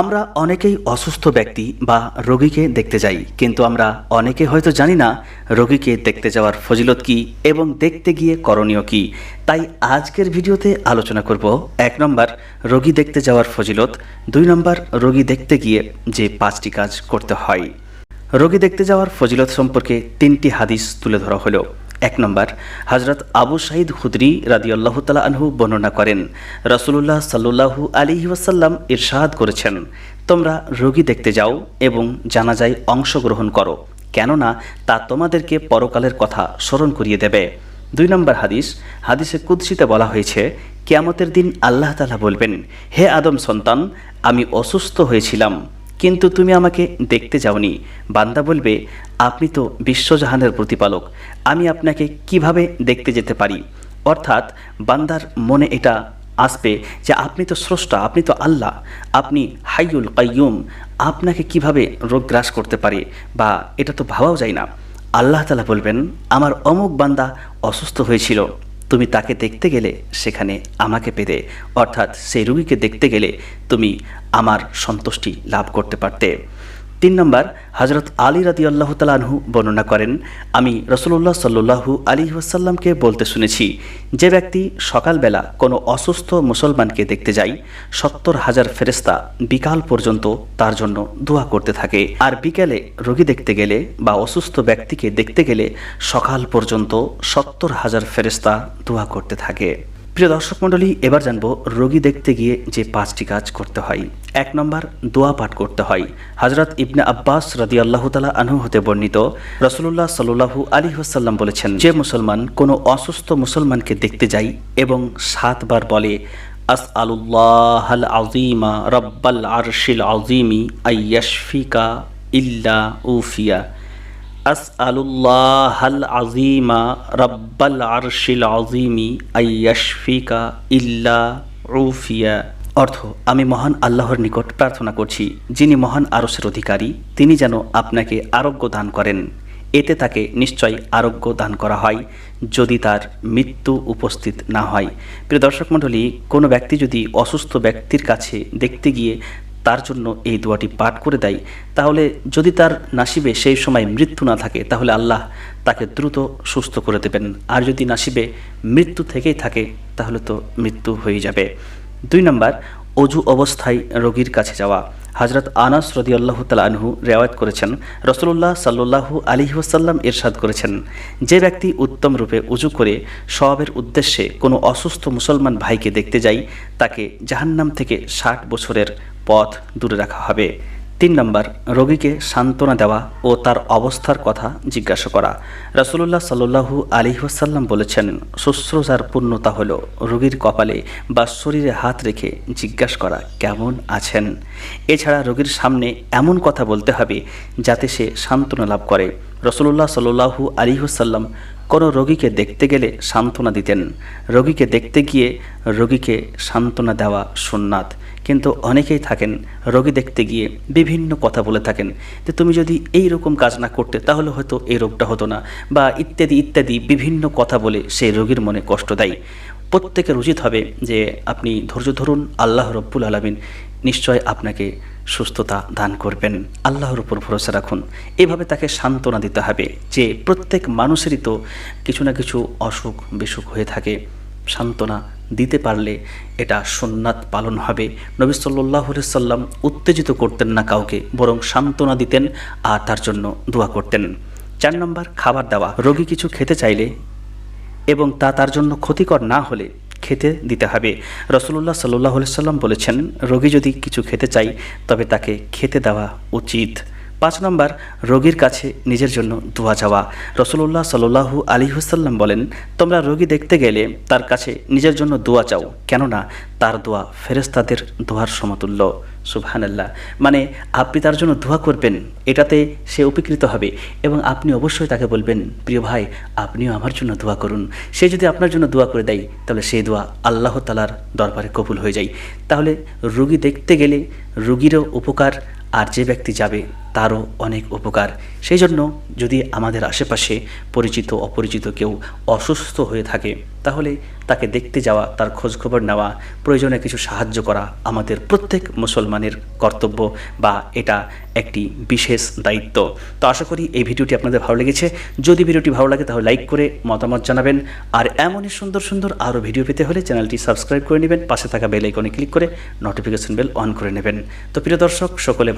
আমরা অনেকেই অসুস্থ ব্যক্তি বা রোগীকে দেখতে যাই, কিন্তু আমরা অনেকে হয়তো জানি না রোগীকে দেখতে যাওয়ার ফজিলত কি এবং দেখতে গিয়ে করণীয় কি। তাই আজকের ভিডিওতে আলোচনা করব এক নম্বর, রোগী দেখতে যাওয়ার ফজিলত, দুই নম্বর, রোগী দেখতে গিয়ে যে পাঁচটি কাজ করতে হয়। রোগী দেখতে যাওয়ার ফজিলত সম্পর্কে তিনটি হাদিস তুলে ধরা হলো। এক নম্বর হজরত আবু সাইদ খুদরি রাদি আল্লাহ তালা আনহু বর্ণনা করেন রসুল্লাহ সাল্লু আলী ওয়াসাল্লাম ইরশাদ করেছেন, তোমরা রোগী দেখতে যাও এবং জানাজায় অংশগ্রহণ করো, কেননা তা তোমাদেরকে পরকালের কথা স্মরণ করিয়ে দেবে। দুই নম্বর হাদিস, হাদিসে কুৎসিতে বলা হয়েছে, কেয়ামতের দিন আল্লাহ তালা বলবেন, হে আদম সন্তান, আমি অসুস্থ হয়েছিলাম। কিন্তু তুমি আমাকে দেখতে যাওনি। বান্দা বলবে, আপনি তো বিশ্বজাহানের প্রতিপালক। আমি আপনাকে কীভাবে দেখতে যেতে পারি? অর্থাৎ বান্দার মনে এটা আসবে যে আপনি তো স্রষ্টা, আপনি তো আল্লাহ, আপনি হাইউল কাইয়ুম, আপনাকে কীভাবে রোগ গ্রাস করতে পারে বা এটা তো ভাবাও যায় না। আল্লাহ তালা বলবেন, আমার অমুক বান্দা অসুস্থ হয়েছিল। তুমি তাকে দেখতে গেলে সেখানে আমাকে পেতে, অর্থাৎ সেই রুগীকে দেখতে গেলে তুমি আমার সন্তুষ্টি লাভ করতে পারতে। তিন নম্বর হজরত আলী রাদি আল্লাহ তালাহু বর্ণনা করেন, আমি রসুল্লাহ সাল্লু আলী ওয়াসাল্লামকে বলতে শুনেছি, যে ব্যক্তি সকালবেলা কোনো অসুস্থ মুসলমানকে দেখতে যায়, সত্তর হাজার ফেরেস্তা বিকাল পর্যন্ত তার জন্য দোয়া করতে থাকে। আর বিকেলে রোগী দেখতে গেলে বা অসুস্থ ব্যক্তিকে দেখতে গেলে সকাল পর্যন্ত সত্তর হাজার ফেরেস্তা দোয়া করতে থাকে। প্রিয় দর্শক মণ্ডলী, এবার জানব রোগী দেখতে গিয়ে যে পাঁচটি কাজ করতে হয়। এক নম্বর, দোয়া পাঠ করতে হয়। হজরত ইবনে আব্বাস রাদি আল্লাহ তালা আনহু হতে বর্ণিত রসুল্লাহ সাল্লু আলী হাসাল্লাম বলেছেন, যে মুসলমান কোনো অসুস্থ মুসলমানকে দেখতে যায় এবং সাতবার বলে আস আলুল্লাহ আজিমা রব্বাল আরশিল আজিমি আইয়াশফিকা ইল্লা উফিয়া। আসআলুল্লাহাল আজিমা রব্বাল আরশিল আজিমি আইয়াশফিকা ইল্লা উফিয়া। অর্থ, আমি মহান আল্লাহর নিকট প্রার্থনা করছি, যিনি মহান আরসের অধিকারী, তিনি যেন আপনাকে আরোগ্য দান করেন। এতে তাকে নিশ্চয় আরোগ্য দান করা হয়, যদি তার মৃত্যু উপস্থিত না হয়। প্রিয় দর্শক মণ্ডলী, কোনো ব্যক্তি যদি অসুস্থ ব্যক্তির কাছে দেখতে গিয়ে তার জন্য এই দোয়াটি পাঠ করে দেয়। তাহলে যদি তার নাসিবে সেই সময় মৃত্যু না থাকে, তাহলে আল্লাহ তাকে দ্রুত সুস্থ করে দেবেন। আর যদি নাসিবে মৃত্যু থেকেই থাকে, তাহলে তো মৃত্যু হয়ে যাবে। দুই নম্বর অজু অবস্থায় রোগীর কাছে যাওয়া। হাজরত আনাস রদি আল্লাহ তালাহু রেওয়ায়ত করেছেন। রসুল্লাহ সাল্লু আলী ওসাল্লাম ইরশাদ করেছেন। যে ব্যক্তি উত্তম রূপে উজু করে সবের উদ্দেশ্যে কোনো অসুস্থ মুসলমান ভাইকে দেখতে যাই তাকে জাহান্নাম থেকে ষাট বছরের পথ দূরে রাখা হবে। তিন নম্বর, রোগীকে সান্ত্বনা দেওয়া ও তার অবস্থার কথা জিজ্ঞাসা করা। রাসুল্লাহ সাল্লু আলী ওসাল্লাম বলেছেন, শুশ্রূষার পূর্ণতা হল রোগীর কপালে বা শরীরে হাত রেখে জিজ্ঞাসা করা, কেমন আছেন? এছাড়া রোগীর সামনে এমন কথা বলতে হবে যাতে সে সান্ত্বনা লাভ করে। রসুল্লাহ সাল্লু আলী ওসাল্লাম কোনো রোগীকে দেখতে গেলে সান্ত্বনা দিতেন। রোগীকে দেখতে গিয়ে রোগীকে সান্ত্বনা দেওয়া সুন্নাত কিন্তু অনেকেই থাকেন, রোগী দেখতে গিয়ে বিভিন্ন কথা বলে থাকেন যে, তুমি যদি এই রকম কাজ না করতে, তাহলে হয়তো এই রোগটা হতো না। বা ইত্যাদি ইত্যাদি বিভিন্ন কথা বলে সেই রোগীর মনে কষ্ট দেয়। প্রত্যেকের উচিত হবে যে, আপনি ধৈর্য ধরুন, আল্লাহ রব্বুল আলমিন নিশ্চয় আপনাকে সুস্থতা দান করবেন। আল্লাহর উপর ভরসা রাখুন। এভাবে তাকে সান্ত্বনা দিতে হবে যে প্রত্যেক মানুষেরই তো কিছু না কিছু অসুখ বিসুখ হয়ে থাকে। সান্ত্বনা দিতে পারলে এটা সোননাথ পালন হবে। নবী সাল্লাহ সাল্লাম উত্তেজিত করতেন না কাউকে, বরং সান্ত্বনা দিতেন আর তার জন্য দোয়া করতেন। চার নম্বর, খাবার দেওয়া। রোগী কিছু খেতে চাইলে এবং তা তার জন্য ক্ষতিকর না হলে খেতে দিতে হবে। রসুল্লাহ সাল্লাহ সাল্লাম বলেছেন, রোগী যদি কিছু খেতে চাই তবে তাকে খেতে দেওয়া উচিত। পাঁচ নম্বর, রোগীর কাছে নিজের জন্য দোয়া যাওয়া রসুল্লাহ সাল্লু আলী হুসাল্লাম বলেন, তোমরা রোগী দেখতে গেলে তার কাছে নিজের জন্য দোয়া চাও, কেননা তার দোয়া ফেরেস্তাদের দোয়ার সমতুল্য। সুবহানাল্লাহ। মানে আপনি তার জন্য দোয়া করবেন, এটাতে সে উপকৃত হবে এবং আপনি অবশ্যই তাকে বলবেন, প্রিয় ভাই, আপনিও আমার জন্য দোয়া করুন। সে যদি আপনার জন্য দোয়া করে দেয়, তাহলে সেই দোয়া আল্লাহ তালার দরবারে কবুল হয়ে যায়। তাহলে রুগী দেখতে গেলে রুগীরও উপকার আর যে ব্যক্তি যাবে তারও অনেক উপকার। সেই জন্য যদি আমাদের আশেপাশে পরিচিত অপরিচিত কেউ অসুস্থ হয়ে থাকে, তাহলে তাকে দেখতে যাওয়া, তার খোঁজখবর নেওয়া, প্রয়োজনে কিছু সাহায্য করা আমাদের প্রত্যেক মুসলমানের কর্তব্য বা এটা একটি বিশেষ দায়িত্ব। তো আশা করি এই ভিডিওটি আপনাদের ভালো লেগেছে। যদি ভিডিওটি ভালো লাগে তাহলে লাইক করে মতামত জানাবেন। আর এমনই সুন্দর সুন্দর আরও ভিডিও পেতে হলে চ্যানেলটি সাবস্ক্রাইব করে নেবেন। পাশে থাকা বেল আইকনে ক্লিক করে নোটিফিকেশন বেল অন করে নেবেন। তো প্রিয় দর্শক, সকলে